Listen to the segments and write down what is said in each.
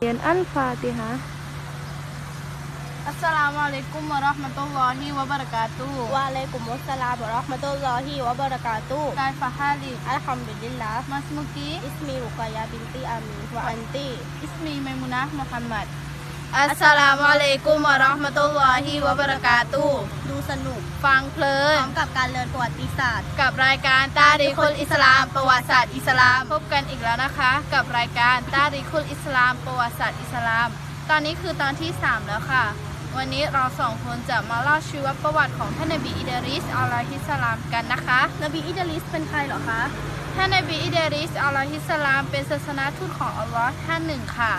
เรียนอัลฟาติฮะอัสสลามุอะลัยกุมวะเราะห์มะตุลลอฮิวะบะเราะกาตุฮ์วะอะลัยกุมุสสลามวะเราะห์มะตุลลอฮิวะบะเราะกาตุฮ์กายฟะฮาลิกอัลฮัมดุลิลลาห์มัสมุกีอิสมีรุกายาบินตีอามีนวะอันตีอิสมีไมมุนะห์มุฮัมมัดอัสสลามุอะลัยกุมวะเราะห์มะตุลลอฮิวะบะเราะกาตุฮ์ดูสนุก ฟังเพลิพร้อนมกับการเรียนประวัติศาสตร์ กับรายการตาริคุลอิสลามประวัติศาสตร์อิสลาม พบกันอีกแล้วนะคะ กับรายการตาริคุลอิสลามประวัติศาสตร์อิสลาม ตอนนี้คือตอนที่ 3 แล้วค่ะ วันนี้เราสองคนจะมาเล่าชีวประวัติของท่านนบีอิดริสอัลลอฮิสสลามกันนะคะ นบีอิดริสเป็นใครเหรอคะ ท่านนบีอิดริสอัลลอฮิสสลามเป็นศาสนาทูตของอัลลอฮ์ท่านหนึ่งค่ะ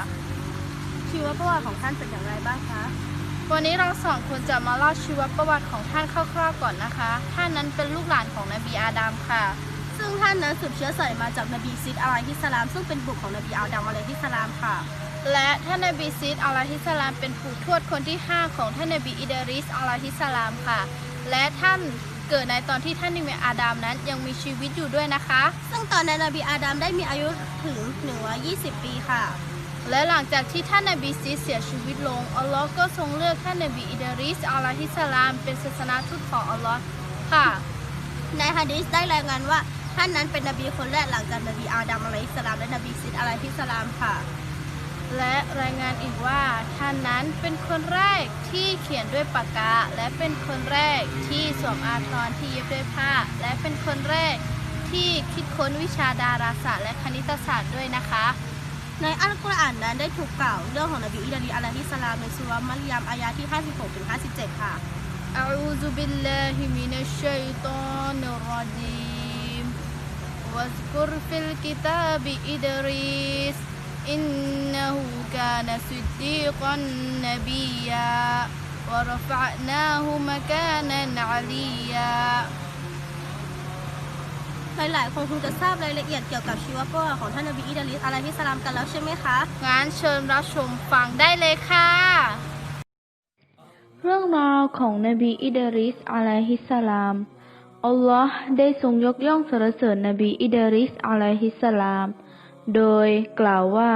ชีวประวัติของท่านเป็นอย่างไรบ้างคะ วันนี้เราสองคนจะมาเล่าชีวประวัติของท่านคร่าวๆก่อนนะคะ ท่านนั้นเป็นลูกหลานของนบีอาดัมค่ะ ซึ่งท่านนั้นสืบเชื้อสายมาจากนบีซิดอะลัยฮิสสลาม ซึ่งเป็นบุตรของนบีอาดัมอะลัยฮิสสลามค่ะ และท่านนบีซิดอัลลอฮิสสลามเป็นปู่ทวดคนที่ 5 ของท่านนบีอิดริสอัลลอฮิสสลามค่ะ และท่านเกิดในตอนที่ท่านนบีอาดัมนั้นยังมีชีวิตอยู่ด้วยนะคะ ซึ่งตอนนั้นนบีอาดัมได้มีอายุถึง 120 ปีค่ะ และหลังจากที่ท่านนบีซิดเสียชีวิตลง อัลลอฮ์ก็ทรงเลือกท่านนบีอิดริสอัลลอฮิสสลาม เป็นศาสนาทูตของอัลลอฮ์ค่ะ ในฮะดีษได้รายงานว่าท่านนั้นเป็นนบีคนแรกหลังจากนบีอาดัมอะลัยฮิสสลามและนบีซิดอะลัยฮิสสลามค่ะ และรายงานอีกว่าท่านนั้นเป็นคนแรกที่เขียนด้วยปากกา และเป็นคนแรกที่สวมอาภรณ์ที่เย็บด้วยผ้า และเป็นคนแรกที่คิดค้นวิชาดาราศาสตร์และคณิตศาสตร์ด้วยนะคะ ในอัลกุรอานนั้นได้ถูกกล่าวเรื่องของนบีอิดรีอะลัยฮิสสลามในสุราะห์มัรยามอายะที่ 56ถึง57 ค่ะ أعوذ بالله من الشيطان الرجيم واذكر في الكتاب إدريس إنه كان صديقا نبيا ورفعناه مكانا عليا หลายๆ คนคงจะทราบรายละเอียดเกี่ยวกับชีวประวัติของท่านนบีอิดรีสอะลัยฮิสสลามกันแล้วใช่ไหมคะ งั้นเชิญรับชมฟังได้เลยค่ะ เรื่องราวของนบีอิดริสอะลัยฮิสสลาม อัลลอฮ์ได้ทรงยกย่องสรรเสริญนบีอิดริสอะลัยฮิสสลาม โดยกล่าวว่า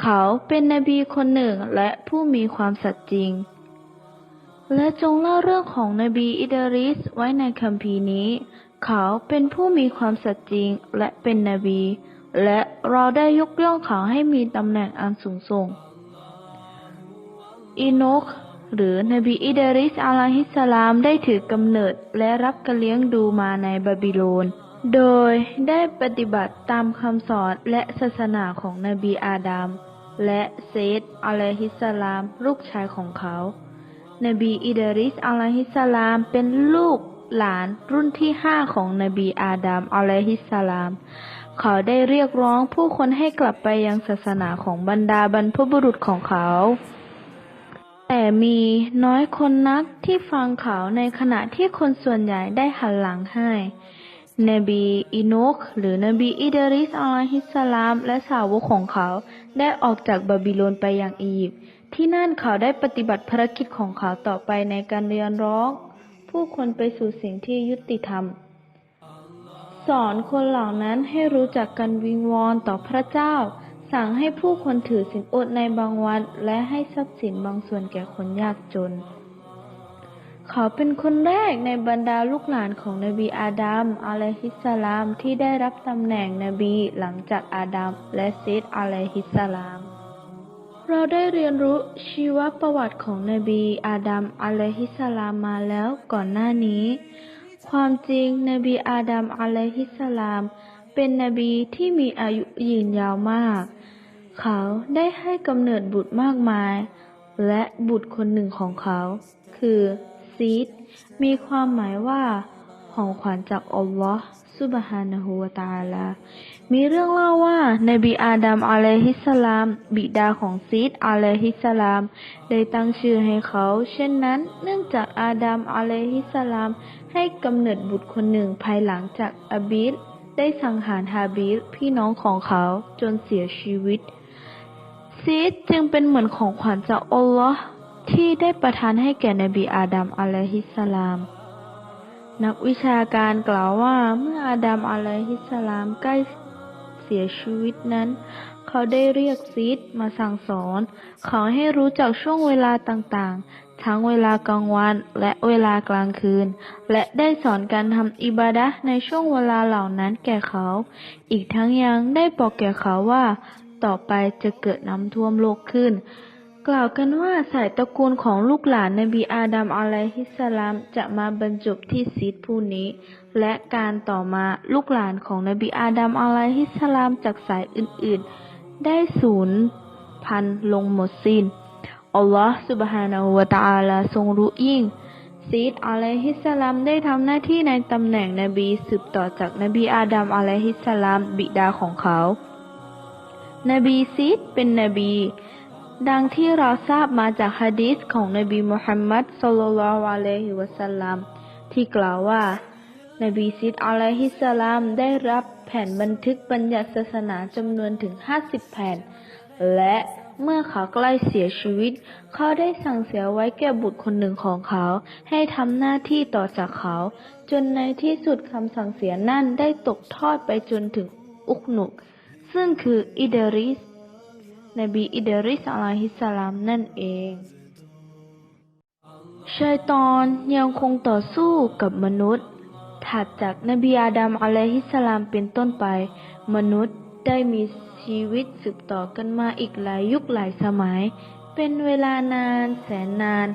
เขาเป็นนบีคนหนึ่งและผู้มีความสัตย์จริง และจงเล่าเรื่องของนบีอิดริสไว้ในคัมภีร์นี้ เขาเป็นผู้มีความสัตย์จริงและเป็นนบี และเราได้ยกย่องเขาให้มีตำแหน่งอันสูงส่งอีโนกหรือนบีอิดริสอะลัยฮิสลามได้ถือกำเนิดและรับการเลี้ยงดูมาในบาบิโลน โดยได้ปฏิบัติตามคำสอนและศาสนาของนบีอาดัมและเซดอะลัยฮิสลาม ลูกชายของเขา นบีอิดริสอะลัยฮิสสลามเป็นลูก หลานรุ่นที่ห้าของนบีอาดัมอะลัยฮิสสลาม เขาได้เรียกร้องผู้คนให้กลับไปยังศาสนาของบรรดาบรรพบุรุษของเขา แต่มีน้อยคนนักที่ฟังเขาในขณะที่คนส่วนใหญ่ได้หันหลังให้นบีอินุกหรือนบีอิดริสอะลัยฮิสสลาม และสาวกของเขาได้ออกจากบาบิโลนไปยังอียิปต์ที่นั่นเขาได้ปฏิบัติภารกิจของเขาต่อไปในการเรียนร้อง ผู้คนไปสู่สิ่งที่ยุติธรรม สอนคนเหล่านั้นให้รู้จักกันวิงวอนต่อพระเจ้า สั่งให้ผู้คนถือศีลอดในบางวันและให้ทรัพย์สินบางส่วนแก่คนยากจน เขาเป็นคนแรกในบรรดาลูกหลานของนบีอาดัมอะลัยฮิสสลามที่ได้รับตำแหน่งนบีหลังจากอาดัมและเซดอะลัยฮิสสลาม เราได้เรียนรู้ชีวประวัติของนบีอาดัมอะลัยฮิสลามมาแล้วก่อนหน้านี้ ความจริงนบีอาดัมอะลัยฮิสสลาม เป็นนบีที่มีอายุยืนยาวมาก เขาได้ให้กำเนิดบุตรมากมาย และบุตรคนหนึ่งของเขา คือซีดมีความหมายว่า ของขวัญจากอัลลอฮ์ซุบฮานะฮูวะตาลา มีเรื่องเล่าว่านบีอาดัมอะลัยฮิสสลาม บิดาของซีดอะลัยฮิสสลาม ได้ตั้งชื่อให้เขา เช่นนั้น เนื่องจากอาดัมอะลัยฮิสสลาม ให้กำเนิดบุตรคนหนึ่งภายหลังจากอาบิดได้สังหารฮาบิลพี่น้องของเขาจนเสียชีวิต ซีดจึงเป็นเหมือนของขวัญจากอัลลอฮ์ที่ได้ประทานให้แก่นบีอาดัมอะลัยฮิสสลาม นักวิชาการกล่าวว่าเมื่ออาดัมอะลัยฮิสสลามใกล้เสียชีวิตนั้น เขาได้เรียกซีดมาสั่งสอนขาให้รู้จักช่วงเวลาต่างๆ ทั้งเวลากลางวันและเวลากลางคืน และได้สอนการทำอิบาดะในช่วงเวลาเหล่านั้นแก่เขา อีกทั้งยังได้บอกแก่เขาว่า ต่อไปจะเกิดน้ำท่วมโลกขึ้น กล่าวกันว่าสายตระกูลของลูกหลานนบีอาดัมอะลัยฮิสลามจะมาบรรจบที่ซีดผู้นี้ และการต่อมาลูกหลานของนบีอาดัมอะลัยฮิสลามจากสายอื่นๆ ได้ศูนย์พันลงหมดสิน้น อัลลอฮฺสุบฮานาอูวะตะอาลาทรงรู้ยิ่ง ซีดอะลัยฮิสลามได้ทำหน้าที่ในตำแหน่งนบีสืบต่อจากนบีอาดัมอะลัยฮิสลามบิดาของเขา นบีซีดเป็นนบี ดังที่เราทราบมาจากฮะดีษของนบีมุฮัมมัดศ็อลลัลลอฮุอะลัยฮิวะสัลลัมที่กล่าวว่า นบีซิดอะลัยฮิสลามได้รับแผ่นบันทึกบัญญัติศาสนาจำนวนถึง50แผ่น และเมื่อเขาใกล้เสียชีวิต เขาได้สั่งเสียไว้แก่บุตรคนหนึ่งของเขา ให้ทำหน้าที่ต่อจากเขา จนในที่สุดคำสั่งเสียนั่นได้ตกทอดไปจนถึงอุกนุก ซึ่งคืออิดริส นบีอิดริสอะลัยฮิสสลามนั่นเองชัยตอนยังคงต่อสู้กับมนุษย์ ถัดจากนบีอาดัมอะลัยฮิสสลามเป็นต้นไป มนุษย์ได้มีชีวิตสืบต่อกันมาอีกหลายยุคหลายสมัย เป็นเวลานานแสนนาน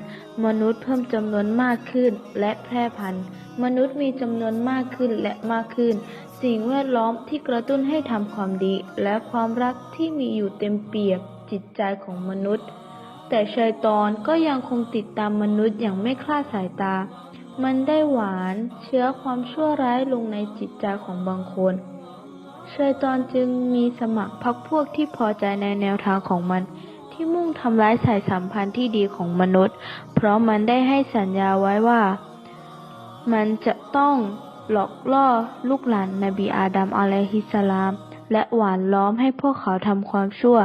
มนุษย์เพิ่มจำนวนมากขึ้นและแพร่พันธุ์ มนุษย์มีจำนวนมากขึ้นและมากขึ้น สิ่งแวดล้อมที่กระตุ้นให้ทำความดี และความรักที่มีอยู่เต็มเปี่ยมจิตใจของมนุษย์ แต่ชัยตอนก็ยังคงติดตามมนุษย์อย่างไม่คลาดสายตา มันได้หวานเชื้อความชั่วร้ายลงในจิตใจของบางคนชัยตอนจึงมีสมัครพรรคพวกที่พอใจในแนวทางของมัน ที่มุ่งทำร้ายสายสัมพันธ์ที่ดีของมนุษย์ เพราะมันได้ให้สัญญาไว้ว่า มันจะต้อง หลอกล่อลูกหลานนบีอาดัมอะลัยฮิสลาม และหวานล้อมให้พวกเขาทำความชั่ว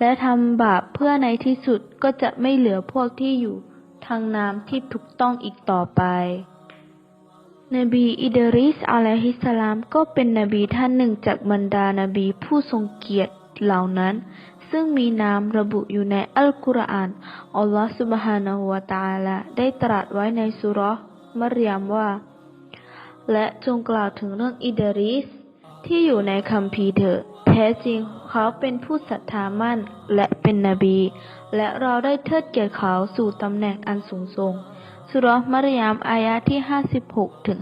และทำบาปเพื่อในที่สุดก็จะไม่เหลือพวกที่อยู่ทางน้ำที่ถูกต้องอีกต่อไป นบีอิดริสอะลัยฮิสลามก็เป็นนบีท่านหนึ่งจากบรรดานบีผู้ทรงเกียรติเหล่านั้น ซึ่งมีนามระบุอยู่ในอัลกุรอาน อัลลอฮฺซุบฮานะหูวะตาลาได้ตรัสไว้ในสุรมารยามว่า และจงกล่าวถึงเรื่องอิดริส ที่อยู่ในคัมภีร์เถิดแท้จริงเขาเป็นผู้ศรัทธามั่นและเป็นนบี และเราได้เทิดเกียรติเขาสู่ตำแหน่งอันสูงส่งสุรมารยามอายะที่56ถึง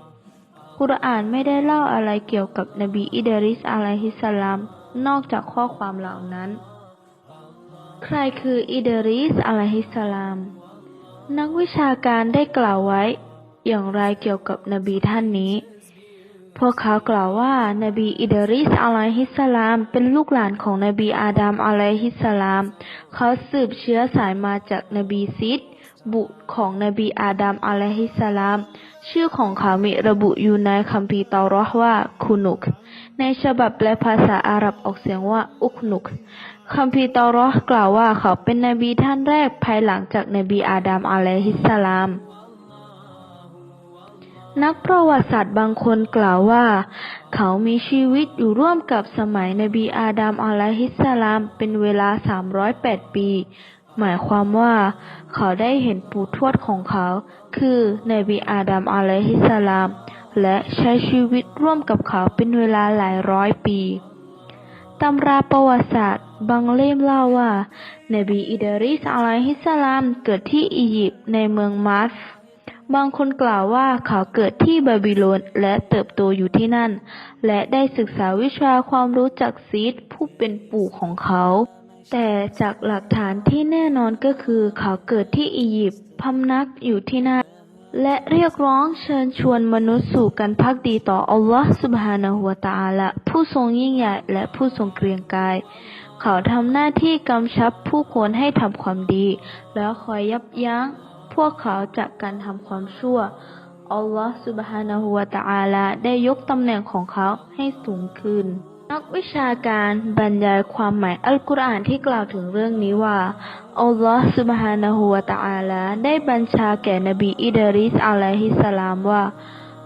57กุรอานไม่ได้เล่าอะไรเกี่ยวกับนบีอิดริสอะลัยฮิสสลามนอกจากข้อความเหล่านั้น ใครคืออิดริสอะลัยฮิสสลาม นักวิชาการได้กล่าวไว้ อย่างไรเกี่ยวกับนบีท่านนี้ พวกเขากล่าวว่านบีอิดริสอะลัยฮิสสลาม เป็นลูกหลานของนบีอาดัมอะลัยฮิสสลาม เขาสืบเชื้อสายมาจากนบีซิดบุตรของนบีอาดัมอะลัยฮิสสลาม ชื่อของเขามีระบุอยู่ในคัมภีร์ตาราะห์ว่าคุนุก ในฉบับแปลภาษาอาหรับออกเสียงว่าอุกนุกคัมภีร์ตาราะห์กล่าวว่าเขาเป็นนบีท่านแรกภายหลังจากนบีอาดัมอะลัยฮิสสลาม นักประวัติศาสตร์บางคนกล่าวว่า เขามีชีวิตอยู่ร่วมกับสมัยนบีอาดัมอะลัยฮิสสลามเป็นเวลา 308 ปี หมายความว่า เขาได้เห็นปู่ทวดของเขา คือนบีอาดัมอะลัยฮิสสลาม และใช้ชีวิตร่วมกับเขาเป็นเวลาหลายร้อยปีตำราประวัติศาสตร์บางเล่มเล่าว่า นบีอิดริสอะลัยฮิสสลามเกิดที่อียิปต์ในเมืองมัส บางคนกล่าวว่าเขาเกิดที่บาบิโลนและเติบโตอยู่ที่นั่น และได้ศึกษาวิชาความรู้จากซีดผู้เป็นปู่ของเขา แต่จากหลักฐานที่แน่นอนก็คือเขาเกิดที่อียิปต์พำนักอยู่ที่นั่น และเรียกร้องเชิญชวนมนุษย์สู่การพักดีต่ออัลลอฮฺสุบฮานาหัวตาละผู้ทรงยิ่งใหญ่และผู้ทรงเกรียงกายเขาทำหน้าที่กำชับผู้คนให้ทำความดี แล้วคอยยับยั้ง พวกเขาจากการทำความชั่ว อัลลอฮฺสุบฮานาหูวาตาลาได้ยกตำแหน่งของเขาให้สูงขึ้น นักวิชาการบรรยายความหมายอัลกุรอานที่กล่าวถึงเรื่องนี้ว่า อัลลอฮฺสุบฮานาหูวาตาลาได้บัญชาแก่นบีอิดริสอะลัยฮิสลามว่า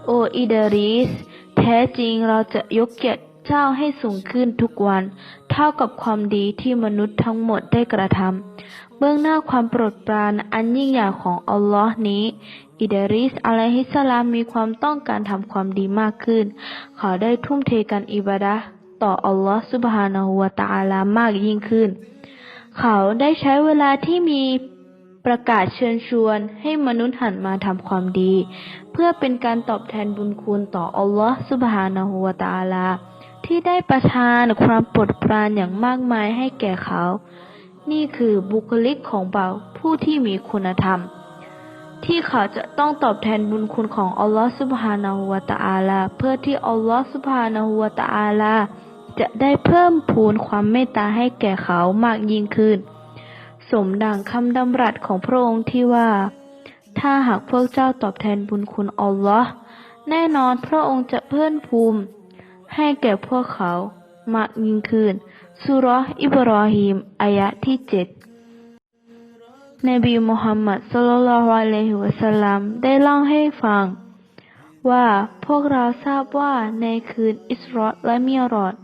โออิดริส แท้จริงเราจะยกเกียรติเจ้าให้สูงขึ้นทุกวัน เท่ากับความดีที่มนุษย์ทั้งหมดได้กระทำ เบื้องหน้าความโปรดปรานอันยิ่งใหญ่ของอัลลอฮ์นี้ อิดริสอะลัยฮิสสลามมีความต้องการทำความดีมากขึ้น เขาได้ทุ่มเทการอิบาดะต่ออัลลอฮ์ซุบฮานะฮูวะตะอาลามากยิ่งขึ้น เขาได้ใช้เวลาที่มีประกาศเชิญชวนให้มนุษย์หันมาทำความดี เพื่อเป็นการตอบแทนบุญคุณต่ออัลลอฮ์ซุบฮานะฮูวะตะอาลาที่ได้ประทานความโปรดปรานอย่างมากมายให้แก่เขา นี่คือบุคลิกของบ่าวผู้ที่มีคุณธรรม ที่เขาจะต้องตอบแทนบุญคุณของอัลลอฮฺซุบฮานาหูวะตะอาลา เพื่อที่อัลลอฮฺซุบฮานาหูวะตะอาลา จะได้เพิ่มพูนความเมตตาให้แก่เขามากยิ่งขึ้น สมดังคำดำรัสของพระองค์ที่ว่า ถ้าหากพวกเจ้าตอบแทนบุญคุณอัลลอฮ์แน่นอนพระองค์จะเพิ่มพูนให้แก่พวกเขามากยิ่งขึ้น สุราอิบรอฮีมอายะที่เจ็ดนบีมุฮัมมัดศ็อลลัลฮุอะลัยฮิวะสลัมได้เล่าให้ฟัง ว่าพวกเราทราบว่าในคืนอิสรอและมิรอด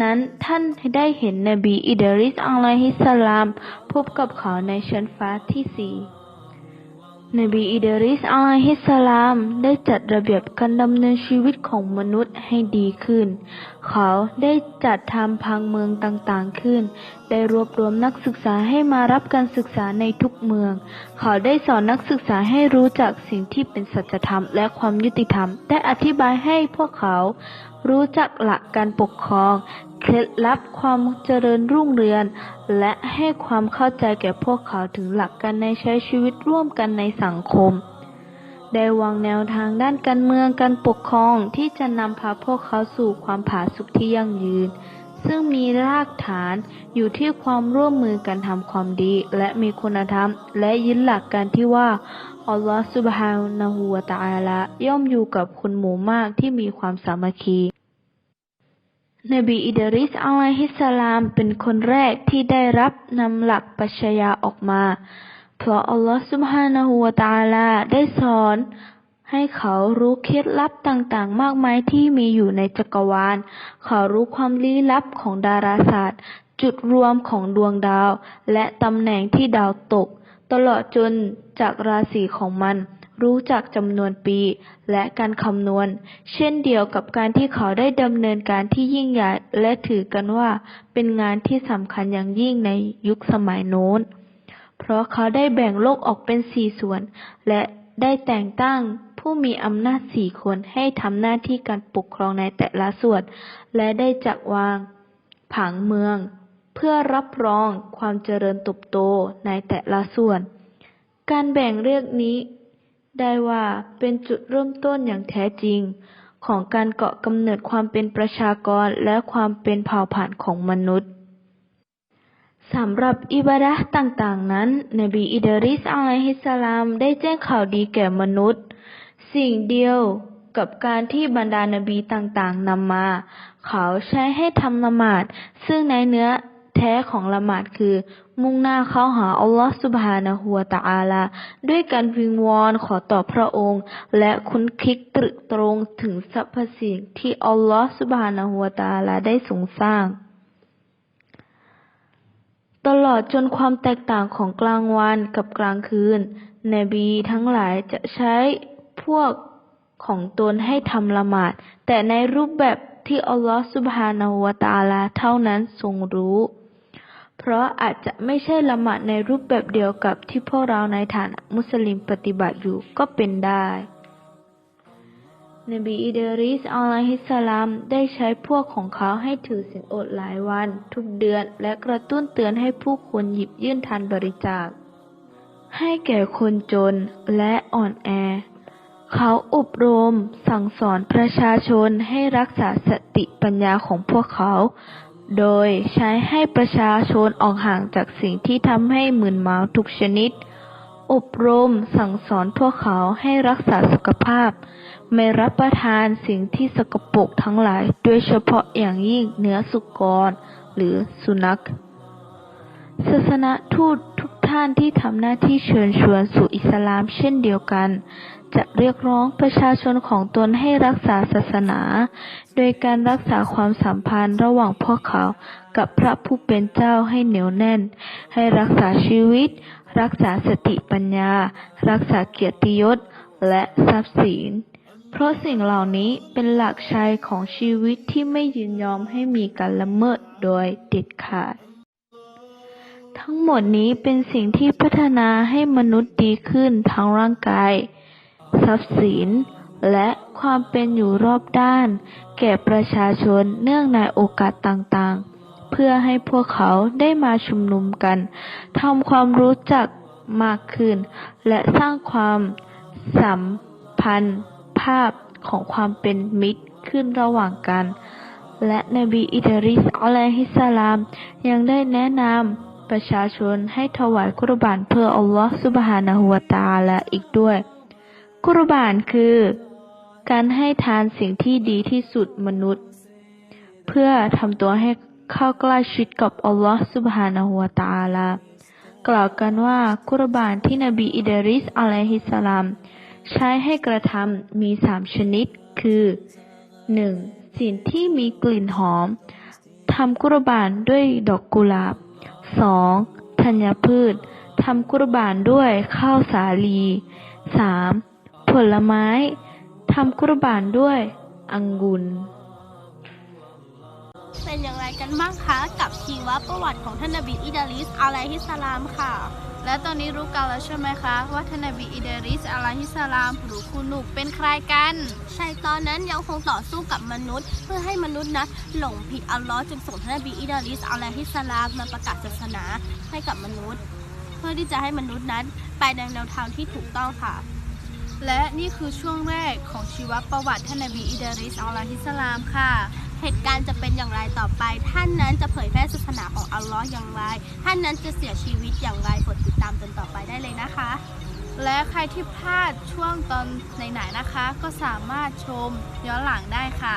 นั้นท่านได้เห็นนบีอิดริสอะลัยฮิสสลามพบกับเขาในชั้นฟ้าที่สี่ นบีอิดริสอะลัยฮิสสลามได้จัดระเบียบการดำเนินชีวิตของมนุษย์ให้ดีขึ้น เขาได้จัดทำพังเมืองต่างๆขึ้น ได้รวบรวมนักศึกษาให้มารับการศึกษาในทุกเมือง เขาได้สอนนักศึกษาให้รู้จักสิ่งที่เป็นสัจธรรมและความยุติธรรม ได้อธิบายให้พวกเขารู้จักหลักการปกครอง เคล็ดลับความเจริญรุ่งเรืองและให้ความเข้าใจแก่พวกเขาถึงหลักการในใช้ชีวิตร่วมกันในสังคม ได้วางแนวทางด้านการเมืองการปกครองที่จะนำพาพวกเขาสู่ความผาสุกที่ยั่งยืน ซึ่งมีรากฐานอยู่ที่ความร่วมมือกันทำความดี และมีคุณธรรม และยึดหลักการที่ว่าอัลลอฮฺซุบฮานะฮูวะตะอาลาย่อมอยู่กับคนหมู่มากที่มีความสามัคคี นบีอิดริสอะลัยฮิสสลามเป็นคนแรกที่ได้รับนำหลักปัชญาออกมา เพราะอัลลอฮฺซุบฮานะฮูวะตะอาลาได้สอนให้เขารู้เคล็ดลับต่างๆ มากมายที่มีอยู่ในจักรวาล เขารู้ความลี้ลับของดาราศาสตร์ จุดรวมของดวงดาว และตำแหน่งที่ดาวตก ตลอดจนจากราศีของมัน รู้จักจำนวนปี และการคำนวณ เช่นเดียวกับการที่เขาได้ดำเนินการที่ยิ่งใหญ่ และถือกันว่าเป็นงานที่สำคัญอย่างยิ่งในยุคสมัยโน้น เพราะเขาได้แบ่งโลกออกเป็นสี่ส่วน และได้แต่งตั้งผู้มีอำนาจสี่คนให้ทำหน้าที่การปกครองในแต่ละส่วน และได้จัดวาง ผังเมือง เพื่อรับรองความเจริญเติบโตในแต่ละส่วน การแบ่งเรียกนี้ ได้ว่าเป็นจุดเริ่มต้นอย่างแท้จริงของการเกาะกำเนิดความเป็นประชากรและความเป็นเผ่าพันธุ์ของมนุษย์สำหรับอิบาดะต่างๆ นั้น นบีอิดริสอะลัยฮิสสลามได้แจ้งข่าวดีแก่มนุษย์ สิ่งเดียวกับการที่บรรดานบีต่างๆนำมา เขาใช้ให้ทำละหมาด ซึ่งในเนื้อ ท้ของละหมาดคือ มุ่งหน้าเข้าหาอัลลอฮฺสุบฮานะฮูวตะอาลา ด้วยการวิงวอนขอต่อพระองค์ และคุ้นคิดตรึกตรงถึงสรรพสิ่งที่อัลลอฮฺสุบฮานะฮูวตะอาลาได้ทรงสร้าง ตลอดจนความแตกต่างของกลางวันกับกลางคืน นบีทั้งหลายจะใช้พวกของตนให้ทำละหมาด แต่ในรูปแบบที่อัลลอฮฺสุบฮานะฮูวตาลาเท่านั้นทรงรู้ เพราะอาจจะไม่ใช่ละหมาดในรูปแบบเดียวกับที่พวกเราในฐานะมุสลิมปฏิบัติอยู่ก็เป็นได้ นบีอิดริสอะลัยฮิสสลามได้ใช้พวกของเขาให้ถือศีลอดหลายวัน ทุกเดือนและกระตุ้นเตือนให้ผู้คนหยิบยื่นทานบริจาค ให้แก่คนจนและอ่อนแอ เขาอบรมสั่งสอนประชาชนให้รักษาสติปัญญาของพวกเขา โดยใช้ให้ประชาชนออกห่างจากสิ่งที่ทำให้มึนเมาทุกชนิด อบรมสั่งสอนพวกเขาให้รักษาสุขภาพ ไม่รับประทานสิ่งที่สกปรกทั้งหลาย โดยเฉพาะอย่างยิ่งเนื้อสุกร หรือสุนัขศาสนาทูต ท่านที่ทำหน้าที่เชิญชวนสู่อิสลามเช่นเดียวกัน จะเรียกร้องประชาชนของตนให้รักษาศาสนา โดยการรักษาความสัมพันธ์ระหว่างพวกเขากับพระผู้เป็นเจ้าให้เหนียวแน่น ให้รักษาชีวิต รักษาสติปัญญา รักษาเกียรติยศ และทรัพย์สินเพราะสิ่งเหล่านี้เป็นหลักชัยของชีวิตที่ไม่ยินยอมให้มีการละเมิดโดยเด็ดขาด ทั้งหมดนี้เป็นสิ่งที่พัฒนาให้มนุษย์ดีขึ้นทั้งร่างกาย ทรัพย์สิน และความเป็นอยู่รอบด้าน แก่ประชาชนเนื่องในโอกาสต่างๆ เพื่อให้พวกเขาได้มาชุมนุมกันทำความรู้จักมากขึ้น และสร้างความสัมพันธ์ภาพของความเป็นมิตรขึ้นระหว่างกัน และนบีอิดริสอะลัยฮิสสลามยังได้แนะนำ ประชาชนให้ถวายกุรบานเพื่ออัลลอฮ์ซุบฮานะฮูวตาลาอีกด้วย กุรบานคือ การให้ทานสิ่งที่ดีที่สุดมนุษย์ เพื่อทำตัวให้เข้าใกล้ชิดกับอัลลอฮ์ซุบฮานะฮูวตาลากล่าวกันว่ากุรบานที่นบีอิดริสอะลัยฮิสสลามใช้ให้กระทำมีสามชนิด คือ 1. สิ่งที่มีกลิ่นหอมทำกุรบานด้วยดอกกุหลาบ 2. ธัญพืชทำกุรบานด้วยข้าวสาลี 3. ผลไม้ทำกุรบานด้วยองุ่นเป็นอย่างไรกันบ้างคะ กับชีวประวัติของท่านนบีอิดาลิสอะลัยฮิสสลามค่ะ และตอนนี้รู้กันแล้วใช่ไหมคะว่าท่านนบีอิเดริสอะลัยฮิสสลาม หรือคุณนุกเป็นใครกันชัยตอนนั้นยังคงต่อสู้กับมนุษย์ เพื่อให้มนุษย์นะหลงผิดอัลลอฮ์จึงส่งท่านนบีอิดาริสอะลัยฮิสสลามมาประกาศศาสนาให้กับมนุษย์ เพื่อที่จะให้มนุษย์นั้นไปในแนวทางที่ถูกต้องค่ะ และนี่คือช่วงแรกของชีวประวัติท่านนบีอิเดริสอะลัยฮิสสลามค่ะ เหตุการณ์จะเป็นอย่างไรต่อไป ท่านนั้นจะเผยแพร่ศาสนาของอัลลอฮ์อย่างไร ท่านนั้นจะเสียชีวิตอย่างไรกดติดตามจนต่อไปได้เลยนะคะ และใครที่พลาดช่วงตอนไหนๆนะคะ ก็สามารถชมย้อนหลังได้ค่ะ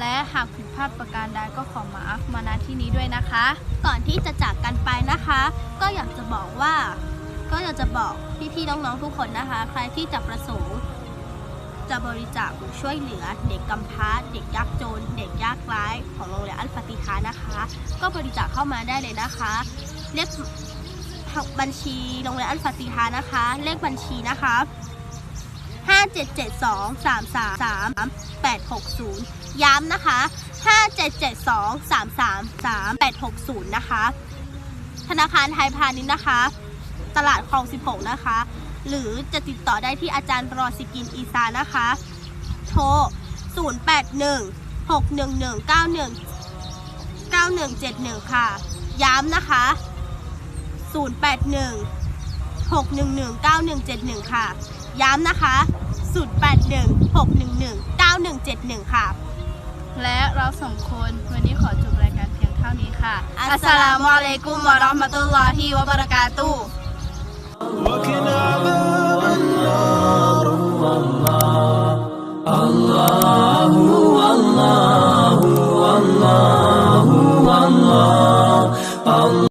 และหากผิดพลาดประการใดก็ขอมาอัฟมาณที่นี้ด้วยนะคะ ก่อนที่จะจากกันไปนะคะ ก็อยากจะบอกว่า ก็อยากจะบอกพี่ๆน้องๆทุกคนนะคะ ใครที่จะประสงค์ จะบริจาคช่วยเหลือเด็กกำพร้า เด็กยากจน เด็กยากไร้ของโรงเรียนอัลฟาติฮานะคะ ก็บริจาคเข้ามาได้เลยนะคะเลขบัญชีโรงเรียนอัลฟาติฮานะคะ เลขบัญชีนะคะ5772 333 860 ย้ำนะคะ 5772 333 860 นะคะ ธนาคารไทยพาณิชย์นะคะ ตลาดคลอง 16 นะคะ หรือจะติดต่อได้ที่อาจารย์รอสิกินอีซานะคะ โทร 081 611 91 9171 ค่ะ ย้ำนะคะ 081 611 9171 ค่ะ ย้ำนะคะ 081 611 9171 ค่ะ และเราสองคนวันนี้ขอจบรายการเพียงเท่านี้ค่ะ อัสสลามุอะลัยกุมวะเราะห์มะตุลลอฮิวะบะเราะกาตุฮ์ وكن عذاب النار. الله الله الله, الله.